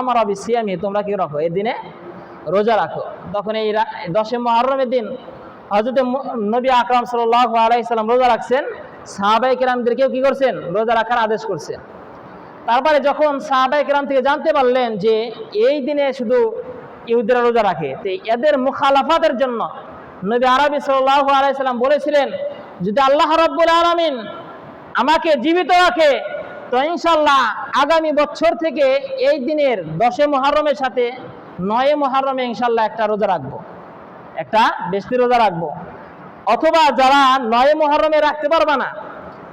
আমার তোমরা কি রাখো? এই দিনে রোজা রাখো। তখন এই দশে মহরমের দিন হজরত নবী আকরাম সাল্লাহ আলাইসাল্লাম রোজা রাখছেন। সাহাবাই কিরামদেরকেও কি করছেন? রোজা রাখার আদেশ করছেন। তারপরে যখন সাহাবাই কিরাম থেকে জানতে পারলেন যে এই দিনে শুধু ইহুদিরা রোজা রাখে, তো এদের মুখালাফাতের জন্য নবী আরবি সাল্লাহ আলাইসাল্লাম বলেছিলেন, যদি আল্লাহ রব্বুল আলমিন আমাকে জীবিত রাখে তো ইনশাল্লাহ আগামী বছর থেকে এই দিনের দশে মহরমের সাথে নয়ে মহরমে ইনশাল্লাহ একটা রোজা রাখবো একটা বেশি রোজা রাখবো অথবা যারা নয় মহরমে রাখতে পারবে না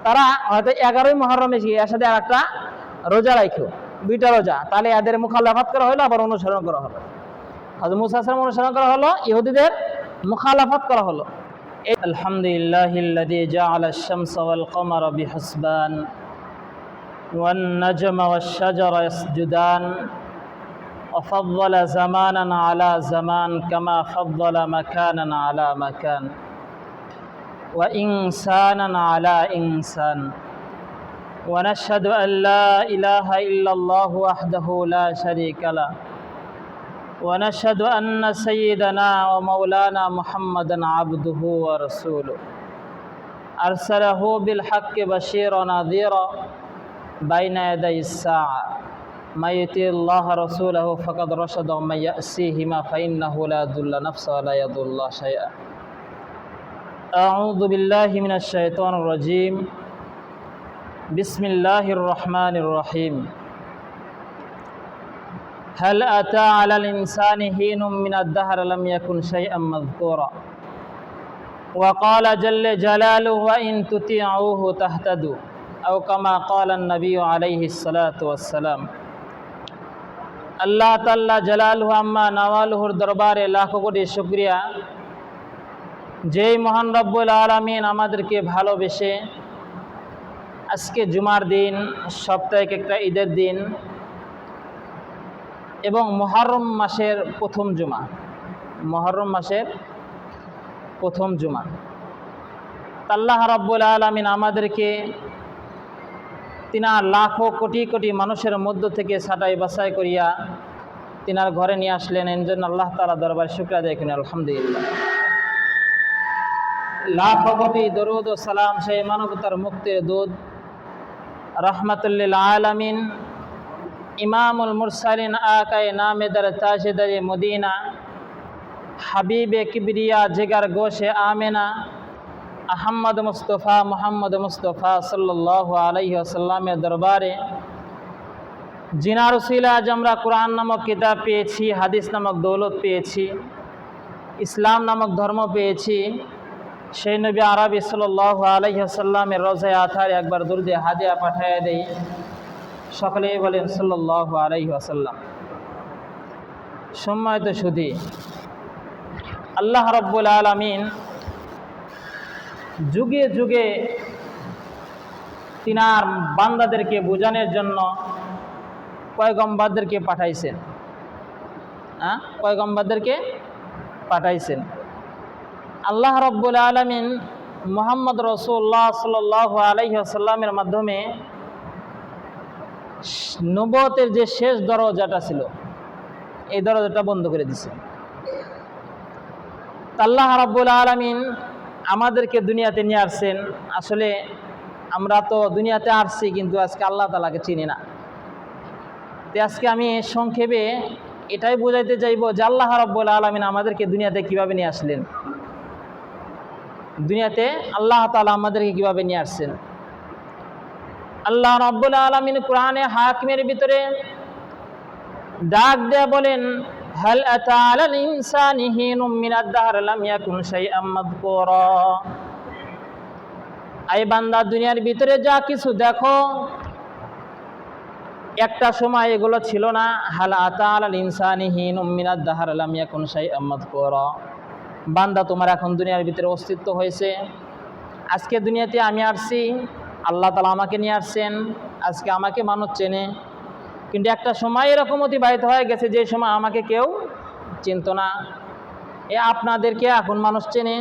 তারা হয়তো এগারোই মহরমে গিয়ে এর সাথে আর একটা রোজা রাখো দুইটা রোজা তাহলে এদের মুখালাফাত করা হলো আবার অনুসরণ করা হলো হয়তো মুসাসলাম অনুসরণ করা হলো ইহুদিদের মুখালাফাত করা হলো আলহামদুলিল্লাহ جعل الشمس والقمر بحسبان والنجم والشجر يسجدان وفضل زمانا على زمان كما فضل مكانا على مكان وإنسانا على إنسان. ونشهد أن لا إله إلا الله وحده لا شريك له. ونشهد أن سيدنا ومولانا محمدا عبده ورسوله. أرسله بالحق بشيرا نذيرا. بين يدي الساعة. من يطيع الله رسوله فقد رشد ومن يأسيهما فإنه لا يضل نفسه ولا يضل الله شيئا. أعوذ بالله من الشيطان الرجيم. بسم الله الرحمن الرحيم. هل أتى على الإنسان حين من الدهر لم يكن شيئا مذكورا؟ وقال جل جلاله وإن تطيعوه تهتدوا. أو كما قال النبي عليه الصلاة والسلام আল্লাহ তাল্লাহ জালালহু আম্মা নওয়ালুহুর দরবারে লাখো কোটি শুক্রিয়া যেই মহান রব্বুল আলমিন আমাদেরকে ভালোবেসে আজকে জুমার দিন সপ্তাহে একটা ঈদের দিন এবং মহরম মাসের প্রথম জুমা মহরম মাসের প্রথম জুমা আল্লাহ রব্বুল আলমিন আমাদেরকে তিনার লাখো কোটি কোটি মানুষের মধ্য থেকে ছাটাই বাছাই করিয়া তিনার ঘরে নিয়ে আসলেন। এর জন্য আল্লাহ তালা দরবার শুক্রিয়া দেয় কিনা আলহামদুলিল্লাহ। লাখো কোটি দরুদ ও সালাম সেই মানবতার মুক্তির দুধ রহমতুল্লিল আলমিন, ইমামুল মুরসালিন আকায় নামেদার তাজেদার মদিনা। হাবিবে কিবরিয়া জেগার গোশে আমেনা। আহম্মদ মুস্তফা, মোহাম্মদ মুস্তফা সাল্লাহ আলহি আসাল্লামের দরবারে জিনার উসিলা আজ আমরা কোরআন নামক কিতাব পেয়েছি, হাদিস নামক দৌলত পেয়েছি, ইসলাম নামক ধর্ম পেয়েছি। সেই নবী আরবি সাল্লাহ আলহি আসাল্লামের রোজায় আথার একবার দুর্দে হাদিয়া পাঠাইয়া দেই। সকলেই বলেন সাল্লাহ আলহি আসাল্লাম সম্মানিত সুধী, আল্লাহ রব্বুল আলমিন যুগে যুগে তিনার বান্দাদেরকে বোঝানোর জন্য পয়গম্বাদদেরকে পাঠাইছেন। হ্যাঁ পয়গম্বাদদেরকে পাঠাইছেন। আল্লাহ রব্বুল আলমিন মোহাম্মদ রসুল্লাহ সাল আলহিহাসাল্লামের মাধ্যমে নবতের যে শেষ দরজাটা ছিল, এই দরজাটা বন্ধ করে দিছে। আল্লাহ রাব্বুল আলমিন আমাদেরকে দুনিয়াতে নিয়ে আসছেন, আসলে আমরা তো দুনিয়াতে আসছি কিন্তু আজকে আল্লাহ তালাকে চিনি না। তো আজকে আমি সংক্ষেপে এটাই বোঝাইতে চাইব যে আল্লাহ রাব্বুল আলমিন আমাদেরকে দুনিয়াতে কীভাবে নিয়ে আসলেন? দুনিয়াতে আল্লাহ তালা আমাদেরকে কীভাবে নিয়ে আসছেন? আল্লাহ রাব্বুল আলমিন কোরআনে হাকিমের ভিতরে ডাক দেয়া বলেন هل أتى على الإنسان حين من الدهر لم يكن شيئا مذكورا আই বান্দা দুনিয়ার ভিতরে যা কিছু দেখো একটা সময় এগুলো ছিল না হাল আতা আল ইনসানি হিন উম্মিনাদ দাহার আলাম ইয়াকুন শাই আহমদ করা বান্দা তোমার এখন দুনিয়ার ভিতরে অস্তিত্ব হয়েছে আজকে দুনিয়াতে আমি আসছি আল্লাহ তালা আমাকে নিয়ে আসছেন আজকে আমাকে মানুষ চেনে কিন্তু একটা সময় এরকম অতিবাহিত হয়ে গেছে, যে সময় আমাকে কেউ চিনত না। এ আপনাদেরকে এখন মানুষ চেনে,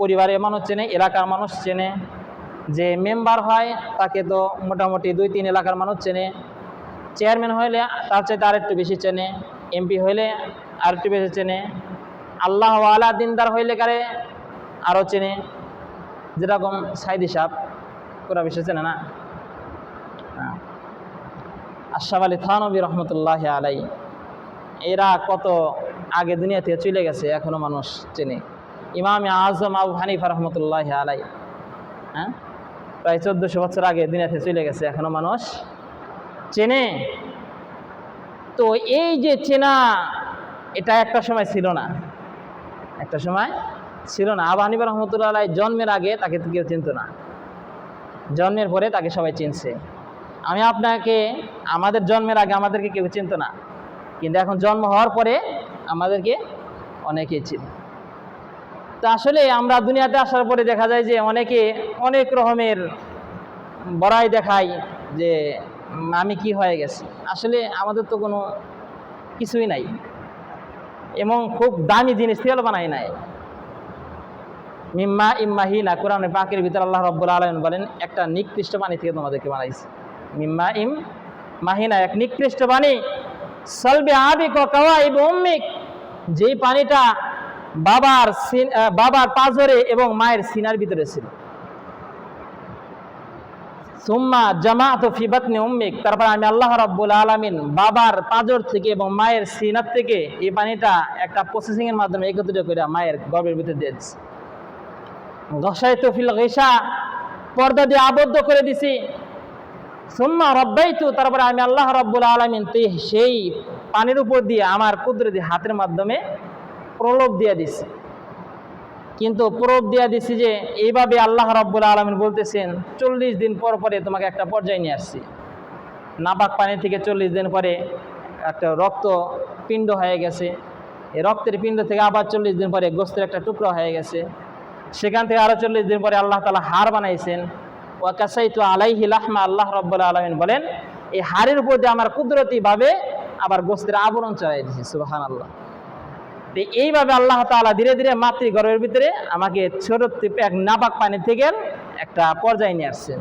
পরিবারের মানুষ চেনে, এলাকার মানুষ চেনে। যে মেম্বার হয়, তাকে তো মোটামুটি দুই তিন এলাকার মানুষ চেনে। চেয়ারম্যান হইলে তার চাইতে আরেকটু বেশি চেনে, এমপি হইলে আরেকটু বেশি চেনে। আল্লাহ আলা দিনদার হইলে কারে আরও চেনে। যেরকম সাইদি সাহ পুরা বেশি চেনে না। আশরাফ আলী থানবী রহমতুল্লাহ আলাই এরা কত আগে দুনিয়া থেকে চলে গেছে, এখনও মানুষ চেনে। ইমাম আজম আবু হানিফা রহমতুল্লাহ আলাই হ্যাঁ? প্রায় চোদ্দশো বছর আগে দুনিয়া থেকে চলে গেছে, এখনও মানুষ চেনে। তো এই যে চেনা, এটা একটা সময় ছিল না। একটা সময় ছিল না। আবু হানিফা রহমতুল্লাহ আলাই জন্মের আগে তাকে কেউ চিনত না। জন্মের পরে তাকে সবাই চিনছে। আমি আপনাকে, আমাদের জন্মের আগে আমাদেরকে কেউ চিনত না। কিন্তু এখন জন্ম হওয়ার পরে আমাদেরকে অনেকেই চিন। তো আসলে আমরা দুনিয়াতে আসার পরে দেখা যায় যে অনেকে অনেক রকমের বড়াই দেখায় যে আমি কি হয়ে গেছি। আসলে আমাদের তো কোনো কিছুই নাই। এবং খুব দামি জিনিস তেল বানাই নাই। মিম্মা ইম্মাহিনা কোরআনে পাকের ভিতরে আল্লাহ রব্বুল আলম বলেন, একটা নিকৃষ্ট পানি থেকে তোমাদেরকে বানাইছে। মিম্মা ইম মাহিনা এক নিকৃষ্ট পানি সলবে আবিক ও কাওয়াইব উম্মিক। যেই পানিটা বাবার বাবার পাজরে এবং মায়ের সিনার ভিতরে ছিল। সুম্মা জামাত ফিবাতনি উম্মিক। তারপর আমি আল্লাহ রাব্বুল আলামিন বাবার পাজর থেকে এবং মায়ের সিনার থেকে এই পানিটা একটা প্রসেসিং এর মাধ্যমে একত্রিত করে মায়ের গর্ভের ভিতরে দিয়ে দিচ্ছি ঘষাই তফিল ঘেসা পর্দা দিয়ে আবদ্ধ করে দিছি। সুম্মা রব্বাইতু, তারপরে আমি আল্লাহ রব্বুল আলমিন তুই সেই পানির উপর দিয়ে আমার কুদরতি হাতের মাধ্যমে প্রলোভ দিয়ে দিছি কিন্তু প্রলোভ দিয়ে দিছি যে এইভাবে আল্লাহ রব্বুল আলমিন বলতেছেন, চল্লিশ দিন পর পরে তোমাকে একটা পর্যায়ে নিয়ে আসছি। নাপাক পানি থেকে চল্লিশ দিন পরে একটা রক্ত পিণ্ড হয়ে গেছে। এই রক্তের পিণ্ড থেকে আবার চল্লিশ দিন পরে গোস্তের একটা টুকরো হয়ে গেছে। সেখান থেকে আরও চল্লিশ দিন পরে আল্লাহ তালা হার বানাইছেন। ওয়াকাসাই তো আলাইহি লাহমা আল্লাহ রব্বুল আলমিন বলেন, এই হাড়ের উপর দিয়ে আমার কুদরতিভাবে আবার গোস্তের আবরণ চড়াই দিয়েছে সুবাহান তো এইভাবে আল্লাহ তাআলা ধীরে ধীরে মাতৃগর্ভের ভিতরে আমাকে ছোট এক নাপাক পানি থেকে একটা পর্যায়ে নিয়ে আসছেন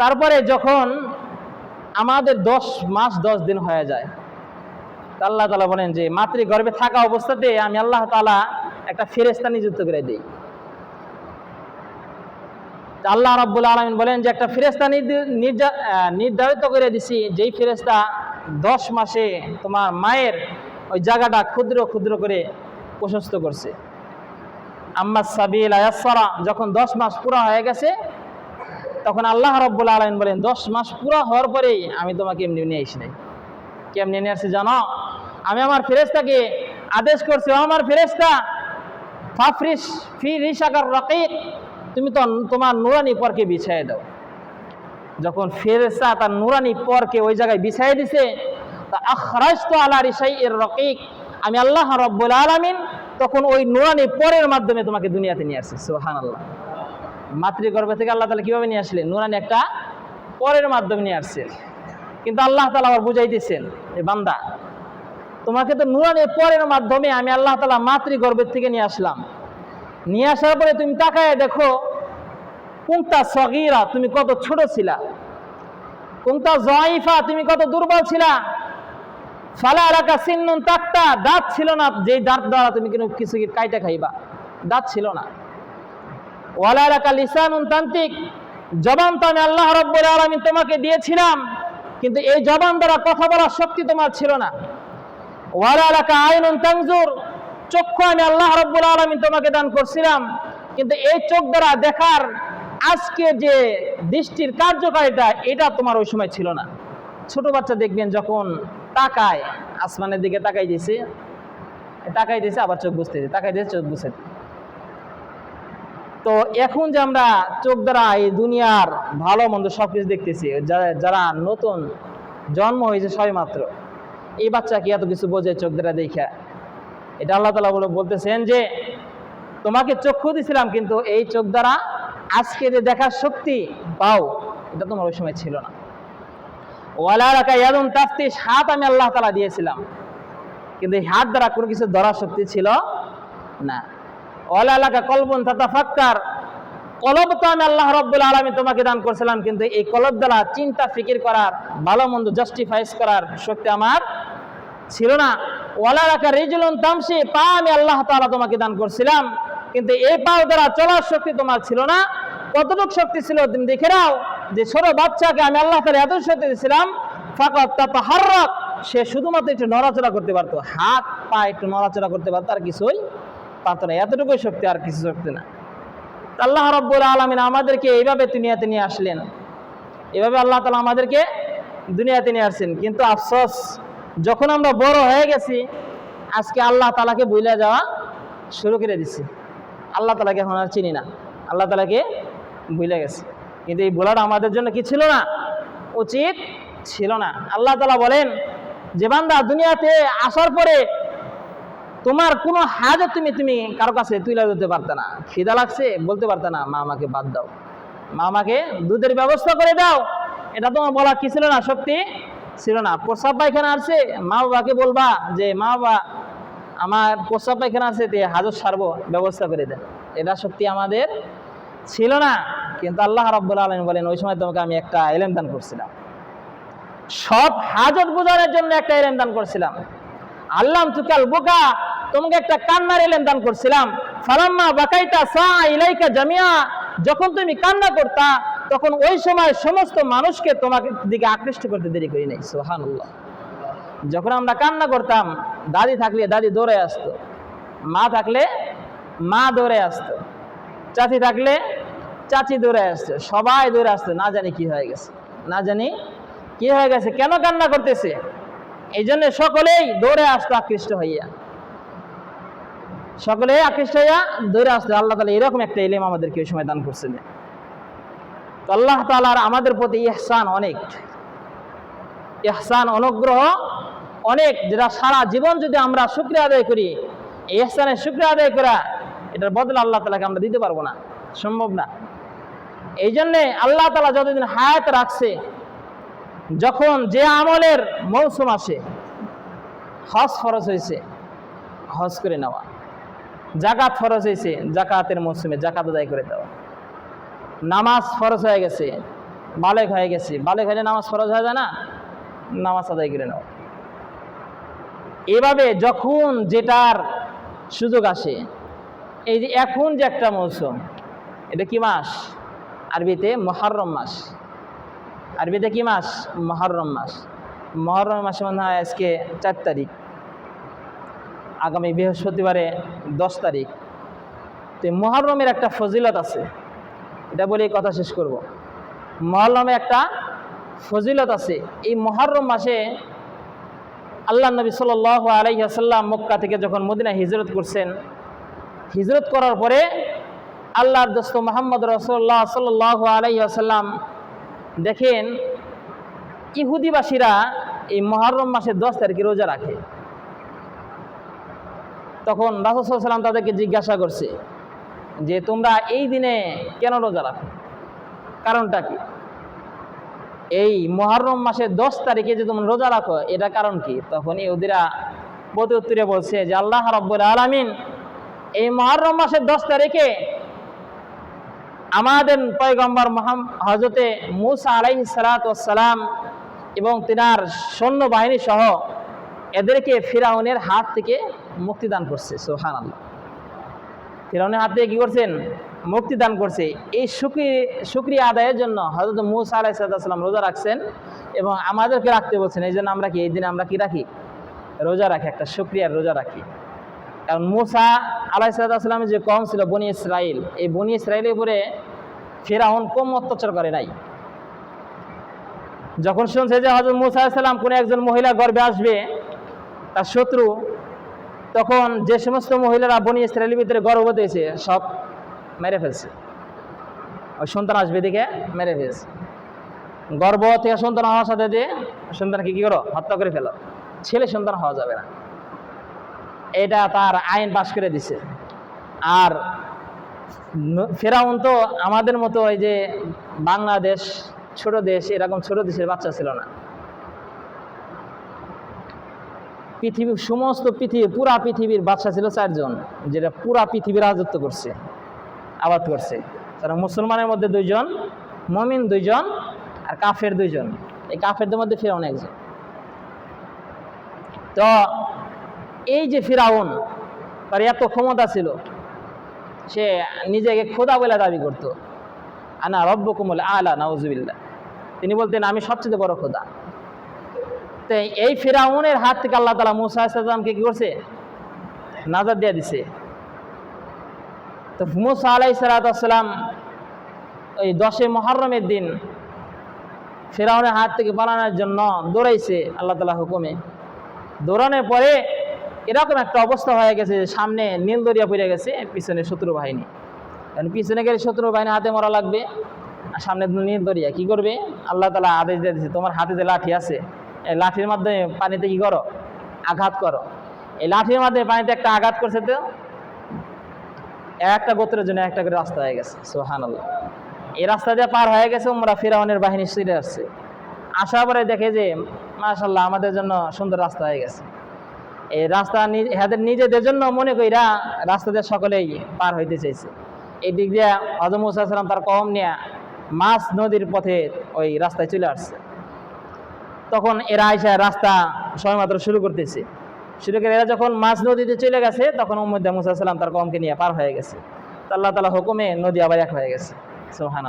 তারপরে যখন আমাদের দশ মাস দশ দিন হয়ে যায় আল্লাহ তালা বলেন যে, মাতৃগর্ভে থাকা অবস্থাতে আমি আল্লাহ তাআলা একটা ফেরেস্তা নিযুক্ত করে দিই। আল্লাহ রাব্বুল আলমিন বলেন যে একটা ফেরেস্তা নির্ধারিত করে দিছি, যেই ফেরেস্তা দশ মাসে তোমার মায়ের ওই জায়গাটা ক্ষুদ্র ক্ষুদ্র করে প্রশস্ত করছে। আম্মা সাবিল আয়াসরা যখন দশ মাস পুরা হয়ে গেছে, তখন আল্লাহ রব্বুল আলমিন বলেন, দশ মাস পুরা হওয়ার পরেই আমি তোমাকে এমনি নিয়ে আসি নাই। কেমনি নিয়ে আসছি জানো? আমি আমার ফেরেস্তাকে আদেশ করছি, "ও আমার ফেরেস্তা ফাফরিস ফি রিসাকার রকিক তুমি তো তোমার নুরানি পরকে বিছাই দাও। যখন ফেরেস্তা তার নুরানি পরকে ওই জায়গায় বিছাই দিছে, তা আখরাজ তো আলা এর রকিক, আমি আল্লাহ রব্বুল আলামিন তখন ওই নুরানি পরের মাধ্যমে তোমাকে দুনিয়াতে নিয়ে আসছি সুহান আল্লাহ মাতৃগর্ভে থেকে আল্লাহ তালা কীভাবে নিয়ে আসলেন? নুরানি একটা পরের মাধ্যমে নিয়ে আসছে। কিন্তু আল্লাহ তালা আবার বুঝাইতেছেন এ বান্দা, তোমাকে তো নুরানি পরের মাধ্যমে আমি আল্লাহ তালা মাতৃগর্ভের থেকে নিয়ে আসলাম। নিয়ে আসার পরে তুমি তাকায় দেখো কুংতা সগিরা, তুমি কত ছোট ছিলা? কুংতা জয়ফা, তুমি কত দুর্বল ছিলা? ফালা এলাকা সিন্নুন তাক্তা দাঁত ছিল না, যেই দাঁত দ্বারা তুমি কিন্তু কিছু কাইটা খাইবা? দাঁত ছিল না। ওয়ালা এলাকা লিসানুন তান্ত্রিক, জবান তো আমি আল্লাহ রব্বুল আলমিন তোমাকে দিয়েছিলাম, কিন্তু এই জবান দ্বারা কথা বলার শক্তি তোমার ছিল না। ওয়ালা এলাকা আইনুন তাংজুর চক্ষু আমি আল্লাহ রব্বুল আলমিন তোমাকে দান করছিলাম। কিন্তু এই চোখ দ্বারা দেখার আজকে যে দৃষ্টির কার্যকারিতা, এটা তোমার ওই সময় ছিল না। ছোট বাচ্চা দেখবেন যখন তাকায়, আসমানের দিকে তাকাই দিয়েছে তাকাই দিয়েছে আবার চোখ বুঝতে তাকাই দিয়েছে চোখ বুঝতে তো এখন যে আমরা চোখ দ্বারা এই দুনিয়ার ভালো মন্দ সব কিছু দেখতেছি যারা যারা নতুন জন্ম হয়েছে সবে মাত্র এই বাচ্চা কি এত কিছু বোঝে চোখ দ্বারা দেখা এটা আল্লাহ তালা বলে বলতেছেন যে, তোমাকে চক্ষু দিছিলাম কিন্তু এই চোখ দ্বারা আজকে যে দেখার শক্তি পাও এটা তোমার ওই সময় ছিল না। ওয়ালা রাখা ইয়াদুন তাফতিস হাত আমি আল্লাহ তালা দিয়েছিলাম। কিন্তু এই হাত দ্বারা কোনো কিছু ধরার শক্তি ছিল না। ওয়ালা এলাকা কলবন তথা ফাক্কার কলব তো আমি আল্লাহ রব্বুল আলমী তোমাকে দান করছিলাম, কিন্তু এই কলব দ্বারা চিন্তা, ফিকির করার, ভালো মন্দ জাস্টিফাইস করার শক্তি আমার ছিল না। ওয়ালা রাখা রিজুলুন তামসি পা আমি আল্লাহ তাআলা তোমাকে দান করছিলাম। কিন্তু এই পাও দ্বারা চলার শক্তি তোমার ছিল না। কতটুক শক্তি ছিল তুমি দেখে নাও যে ছোট বাচ্চাকে আমি আল্লাহ তাআলা এত শক্তি দিয়েছিলাম ফাকাত তাতাহাররাক, সে শুধুমাত্র একটু নড়াচড়া করতে পারতো। হাত, পা একটু নড়াচড়া করতে পারতো, আর কিছুই পারতো না। এতটুকুই শক্তি, আর কিছু শক্তি না। আল্লাহ রব্বুল আলমিন আমাদেরকে এইভাবে দুনিয়াতে নিয়ে আসলেন। এভাবে আল্লাহ তালা আমাদেরকে দুনিয়াতে নিয়ে আসছেন। কিন্তু আফসোস যখন আমরা বড় হয়ে গেছি, আজকে আল্লাহ তালাকে বইলে যাওয়া শুরু করে দিছি। আল্লাহ তালাকে এখন আর চিনি না। আল্লাহ তালাকে ভুলে গেছে। কিন্তু এই বলাটা আমাদের জন্য কি ছিল না? উচিত ছিল না। আল্লাহ তালা বলেন, যে বান্দা দুনিয়াতে আসার পরে তোমার কোনো হাজত তুমি তুমি কারও কাছে তুলে ধরতে পারতে না। খিদা লাগছে, বলতে পারতে না, মা আমাকে বাদ দাও। মা আমাকে দুধের ব্যবস্থা করে দাও। এটা তোমার বলা কি ছিল না? শক্তি ছিল না। প্রস্রাব পায়খানা আসছে, মা বাবাকে বলবা যে, মা বাবা, আমার প্রস্রাব পায়খানা আছে তে হাজত সারবো, ব্যবস্থা করে দেন। এটা সত্যি আমাদের ছিল না, কিন্তু আল্লাহ রব্বুল আলম বলেন, ওই সময় তোমাকে আমি একটা এলেম দান করছিলাম। সব হাজত বোঝানোর জন্য একটা এলেম দান করছিলাম। আল্লাহ তুকাল বোকা, তোমাকে একটা কান্নার এলেম দান করছিলাম। ফালাম্মা বাকাইতা সা ইলাইকা জামিয়া যখন তুমি কান্না করতা তখন ওই সময় সমস্ত মানুষকে তোমাকে দিকে আকৃষ্ট করতে দেরি করি নাই, সুবহানাল্লাহ। যখন আমরা কান্না করতাম, দাদি থাকলে দাদি দৌড়ে আসতো, মা থাকলে মা দৌড়ে আসতো, চাচি থাকলে চাচি দৌড়ে আসতো, সবাই দৌড়ে আসতো, না জানি কি হয়ে গেছে, না জানি কি হয়ে গেছে, কেন কান্না করতেছে? এই জন্য সকলেই দৌড়ে আসতো আকৃষ্ট হইয়া। সকলে আকৃষ্ট হইয়া দৌড়ে আসতো, আল্লাহ তালা এরকম একটা ইলেম আমাদেরকে ওই সময় দান করছিলেন তো আল্লাহ তালার আমাদের প্রতি ইহসান অনেক। ইহসান, অনুগ্রহ অনেক, যেটা সারা জীবন যদি আমরা শুক্রিয়া আদায় করি, এই ইহসানের শুক্রিয়া আদায় করা, এটার বদলে আল্লাহ তালাকে আমরা দিতে পারব না, সম্ভব না। এই জন্যে আল্লাহ তালা যতদিন হায়াত রাখছে, যখন যে আমলের মৌসুম আসে, হজ ফরজ হয়েছে, হজ করে নেওয়া, জাকাত ফরজ হয়েছে, জাকাতের মৌসুমে জাকাত আদায় করে দেওয়া। নামাজ ফরজ হয়ে গেছে, বালেক হয়ে গেছে। বালেক হয়ে নামাজ ফরজ হয়ে যায় না? নামাজ আদায় করে নেওয়া এভাবে যখন যেটার সুযোগ আসে, এই যে এখন যে একটা মৌসুম, এটা কি মাস? আরবিতে মহরম মাস। আরবিতে কি মাস? মহরম মাস। মহরম মাসে মনে হয় আজকে চার তারিখ। আগামী বৃহস্পতিবারে দশ তারিখ। তো মহরমের একটা ফজিলত আছে। এটা বলে কথা শেষ করব। মহরমে একটা ফজিলত আছে। এই মহরম মাসে আল্লাহ নবী সাল আলাইসাল্লাম মক্কা থেকে যখন মদিনা হিজরত করছেন, হিজরত করার পরে আল্লাহর দোস্ত মোহাম্মদ রসল্লাহ সাল আলাইসাল্লাম দেখেন, ইহুদিবাসীরা এই মহরম মাসের দশ তারিখে রোজা রাখে। তখন রাসুসাল্লাম তাদেরকে জিজ্ঞাসা করছে যে তোমরা এই দিনে কেন রোজা রাখো? কারণটা কি? এই মহরম মাসের দশ তারিখে যে তোমরা রোজা রাখো, এটা কারণ কি? তখন ইহুদিরা প্রতি উত্তরে বলছে যে, আল্লাহ রব্বুল আলমিন, এই মহরম মাসের দশ তারিখে আমাদের পয়গম্বর মহাম হজরতে মুসা আলাই সালাতাম এবং তিনার সৈন্যবাহিনী সহ এদেরকে ফিরাউনের হাত থেকে মুক্তিদান করছে সোহান আল্লাহ ফিরাউনের হাত কী করছেন? মুক্তিদান করছে। এই সুক্রি সুক্রিয়া আদায়ের জন্য হজরত মুসা আলাই সাল্লাম রোজা রাখছেন এবং আমাদেরকে রাখতে বলছেন, এই জন্য আমরা কি, এই দিনে আমরা কি রাখি? রোজা রাখি, একটা সুক্রিয়ার রোজা রাখি। কারণ মুসা আলাই সাল্লামের যে কম ছিল বনি ইসরাইল এই বনি ইসরায়েলের উপরে ফেরাউন কম অত্যাচার করে নাই। যখন শুনছে যে হজরত মুসা সাল্লাম কোনো একজন মহিলা গর্বে আসবে, তার শত্রু তখন যে সমস্ত মহিলারা বনি ইসরায়েলের ভিতরে গর্ভবতী হয়েছে, সব মেরে ফেলছে। ওই সন্তান আসবে দিকে মেরে ফেলছে। গর্ভ থেকে সন্তান হওয়ার সাথে দিয়ে সন্তানকে কী করো? হত্যা করে ফেলো। ছেলে সন্তান হওয়া যাবে না। এটা তার আইন পাশ করে দিছে। আর ফেরাউন তো আমাদের মতো ওই যে বাংলাদেশ, ছোট দেশ, এরকম ছোট দেশের বাচ্চা ছিল না। পৃথিবীর সমস্ত পৃথিবী, পুরা পৃথিবীর বাচ্চা ছিল চারজন, যেটা পুরা পৃথিবীর রাজত্ব করছে, আবাদ করছে। সুতরাং মুসলমানের মধ্যে দুইজন, মমিন দুইজন, আর কাফের দুইজন। এই কাফেরদের মধ্যে ফিরাউন একজন। তো এই যে ফিরাউন, তার এত ক্ষমতা ছিল, সে নিজেকে খোদা বলে দাবি করতো, আনা রব্ব কুমল আলা নাউজুবিল্লা তিনি বলতেন, আমি সবচেয়ে বড় খোদা। তো এই ফিরাউনের হাত থেকে আল্লাহ তালা মুসা ইসলামকে কি করছে? নাজার দিয়ে দিছে। তো মুসা আলাই সালাতাম ওই দশে মহরমের দিন ফেরাউনের হাত থেকে পালানোর জন্য দৌড়াইছে আল্লাহ তালা হুকুমে। দৌড়ানোর পরে এরকম একটা অবস্থা হয়ে গেছে যে সামনে নীল দরিয়া পড়ে গেছে, পিছনে শত্রু বাহিনী। কারণ পিছনে গেলে শত্রু বাহিনী হাতে মরা লাগবে, আর সামনে নীল দরিয়া। কী করবে? আল্লাহ তালা আদেশ দিয়ে দিচ্ছে তোমার হাতে যে লাঠি আছে লাঠির মাধ্যমে পানিতে কি করো? আঘাত করো। এই লাঠির মাধ্যমে পানিতে একটা আঘাত করছে তো? একটা গোত্রের জন্য একটা করে রাস্তা হয়ে গেছে সোহান এই রাস্তা দিয়ে পার হয়ে গেছে ওমরা ফিরাউনের বাহিনী ফিরে আসছে। আসার পরে দেখে যে মাশাল্লাহ আমাদের জন্য সুন্দর রাস্তা হয়ে গেছে। এই রাস্তা এদের নিজেদের জন্য মনে কইরা রাস্তা দিয়ে সকলেই পার হইতে চাইছে। এই দিক দিয়ে হজম মুসাল্লাম তার কম নিয়ে মাছ নদীর পথে ওই রাস্তায় চলে আসছে। তখন এরা আইসা রাস্তা সময়মাত্র শুরু করতেছে। শুরু করে এরা যখন মাছ নদীতে চলে গেছে, তখন উম্মদ মুসাল্লাম তার কমকে নিয়ে পার হয়ে গেছে। আল্লাহ তালা হুকুমে নদী আবার এক হয়ে গেছে সোহান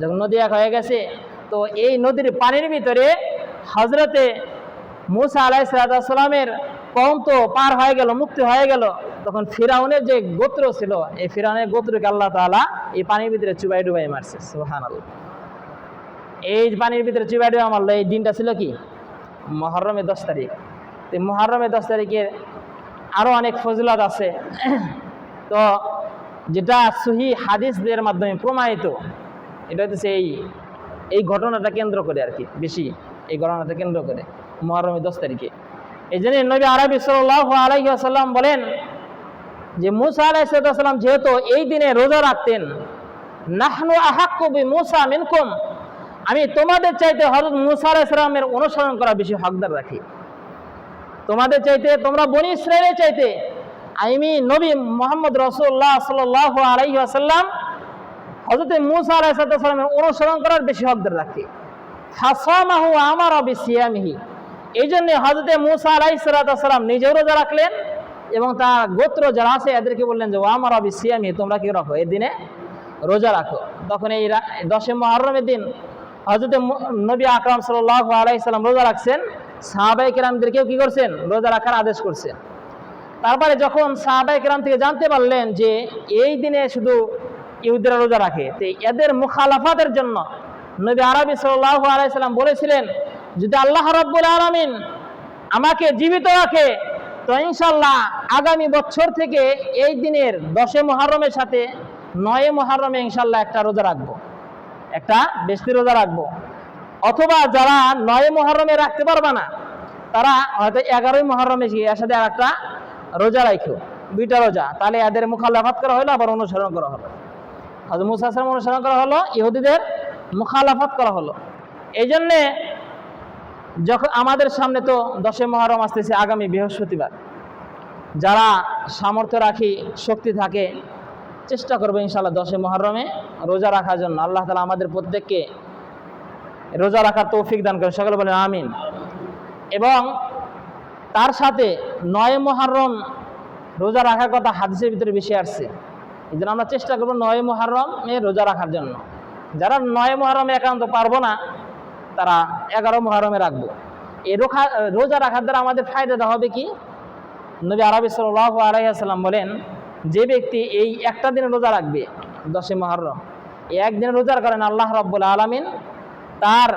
যখন নদী এক হয়ে গেছে, তো এই নদীর পানির ভিতরে হজরতে মুসা আলাই সালামের কম তো পার হয়ে গেল, মুক্তি হয়ে গেল। তখন ফিরাউনের যে গোত্র ছিল, এই ফিরাউনের গোত্রকে আল্লাহ তাআলা এই পানির ভিতরে চুবাই ডুবাই মারছে সোহান এই পানির ভিতরে চুবাই ডুবাই মারলো এই দিনটা ছিল কি? মহরমের দশ তারিখ। তো মহরমের দশ তারিখের আরও অনেক ফজলত আছে। তো যেটা সহি হাদিসদের মাধ্যমে প্রমাণিত, এটা হচ্ছে এই এই ঘটনাটা কেন্দ্র করে আর কি বেশি এই ঘটনাটা কেন্দ্র করে মহরমের দশ তারিখে। এই জন্য নবী আরবি সাল্লাহ আলাইসাল্লাম বলেন যে, মুসা আলাই আলাইসাল্লাম যেহেতু এই দিনে রোজা রাখতেন, নাহনু আহাক্কবি মুসা মিনকুম আমি তোমাদের চাইতে হজরত মুসা আলাইসালামের অনুসরণ করা বেশি হকদার রাখি। তোমাদের চাইতে, তোমরা বনি ইসরায়েলের চাইতে আমি নবী মোহাম্মদ রসুল্লাহ সাল আলাইহি আসাল্লাম হজরত মুসা আলাইসালামের অনুসরণ করার বেশি হকদার রাখি। হাসামাহু আমার অবি সিয়ামিহি এই জন্য হজরতে মুসা আলাই সালাম নিজেও রোজা রাখলেন এবং তার গোত্র যারা আছে এদেরকে বললেন যে, ও আমার অবি সিয়ামিহি তোমরা কি রাখো? এই দিনে রোজা রাখো। তখন এই দশে মহরমের দিন হজরতে নবী আকরাম সাল আলাইসাল্লাম রোজা রাখছেন সাহাবাই কেরামদেরকেও কি করছেন? রোজা রাখার আদেশ করছেন। তারপরে যখন সাহাবাই কেরাম থেকে জানতে পারলেন যে এই দিনে শুধু ইহুদিরা রোজা রাখে, তো এদের মুখালাফাতের জন্য নবী আরবি সাল্লাহ আলাইসাল্লাম বলেছিলেন, যদি আল্লাহ রব্বুল আলমিন আমাকে জীবিত রাখে, তো ইনশাল্লাহ আগামী বছর থেকে এই দিনের দশে মহরমের সাথে নয়ে মহরমে ইনশাল্লাহ একটা রোজা রাখব। একটা বেশি রোজা রাখব। অথবা যারা নয় মহরমে রাখতে পারবে না, তারা হয়তো এগারোই মহরমে গিয়ে এর সাথে আর একটা রোজা রাখো, দুইটা রোজা। তাহলে এদের মুখালাফাত করা হলো আবার অনুসরণ করা হলো। হয়তো মুসাসলাম অনুসরণ করা হলো, ইহুদিদের মুখালাফাত করা হলো। এই জন্যে যখন আমাদের সামনে তো দশে মহরম আসতেছে আগামী বৃহস্পতিবার, যারা সামর্থ্য রাখি, শক্তি থাকে চেষ্টা করব ইনশাল্লাহ দশে মহরমে রোজা রাখার জন্য। আল্লাহ তালা আমাদের প্রত্যেককে রোজা রাখার তৌফিক দান করেন। সকলে বলেন, আমিন। এবং তার সাথে নয় মহরম রোজা রাখার কথা হাদিসের ভিতরে বেশি আসছে। এই জন্য আমরা চেষ্টা করব নয় মহরমে রোজা রাখার জন্য। যারা নয় মহরমে একান্ত পারব না, তারা এগারো মহরমে রাখব। এই রোখা, রোজা রাখার দ্বারা আমাদের ফায়দাটা হবে কি? নবী আরবি সাল্লাহ আলাইসাল্লাম বলেন যে ব্যক্তি এই একটা দিন রোজা রাখবে দশে মহরম একদিন রোজার কারণে আল্লাহ রব্বুল আলমিন তার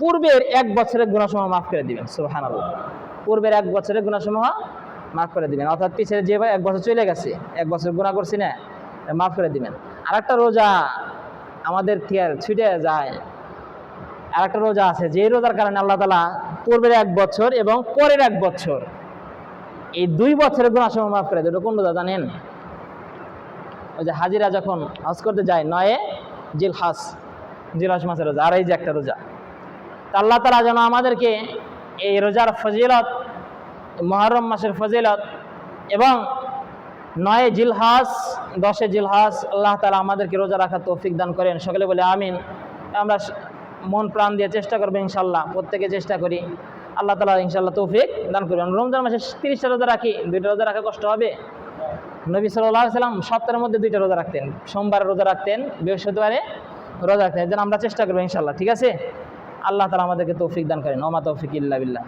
পূর্বের এক বছরের গুণাসমূহ মাফ করে দিবেন সুহান আল্লাহ পূর্বের এক বছরের গুণাসমূহ মাফ করে দিবেন, অর্থাৎ পিছিয়ে যে এক বছর চলে গেছে, এক বছর গুণা করছি না মাফ করে দিবেন। আর একটা রোজা আমাদের ছুটে যায় আর একটা রোজা আছে, যে রোজার কারণে আল্লাহ তালা পূর্বের এক বছর এবং পরের এক বছর, এই দুই বছরের গুণাসমূহ মাফ করে দেবে কোন রোজা জানেন? ওই যে হাজিরা যখন হজ করতে যায় নয়ে জিল হাস জিল হাস মাসের রোজা, আর এই যে একটা রোজা। তা আল্লাহ তালা যেন আমাদেরকে এই রোজার ফজিলত, মহরম মাসের ফজিলত এবং নয় জিলহাস, দশে জিলহাস আল্লাহ তালা আমাদেরকে রোজা রাখার তৌফিক দান করেন। সকলে বলে আমিন। আমরা মন প্রাণ দিয়ে চেষ্টা করব ইনশাল্লাহ প্রত্যেকে চেষ্টা করি। আল্লাহ তালা ইনশাল্লাহ তৌফিক দান করবেন রমজান মাসে তিরিশটা রোজা রাখি, দুইটা রোজা রাখা কষ্ট হবে? নবী সাল্লাহ সাল্লাম সপ্তাহের মধ্যে দুইটা রোজা রাখতেন। সোমবার রোজা রাখতেন, বৃহস্পতিবারে রোজা রাখতেন। যেন আমরা চেষ্টা করব ইনশাল্লাহ ঠিক আছে? আল্লাহ তালা আমাদেরকে তৌফিক দান করেন। ওমা তৌফিক ইল্লা বিল্লাহ।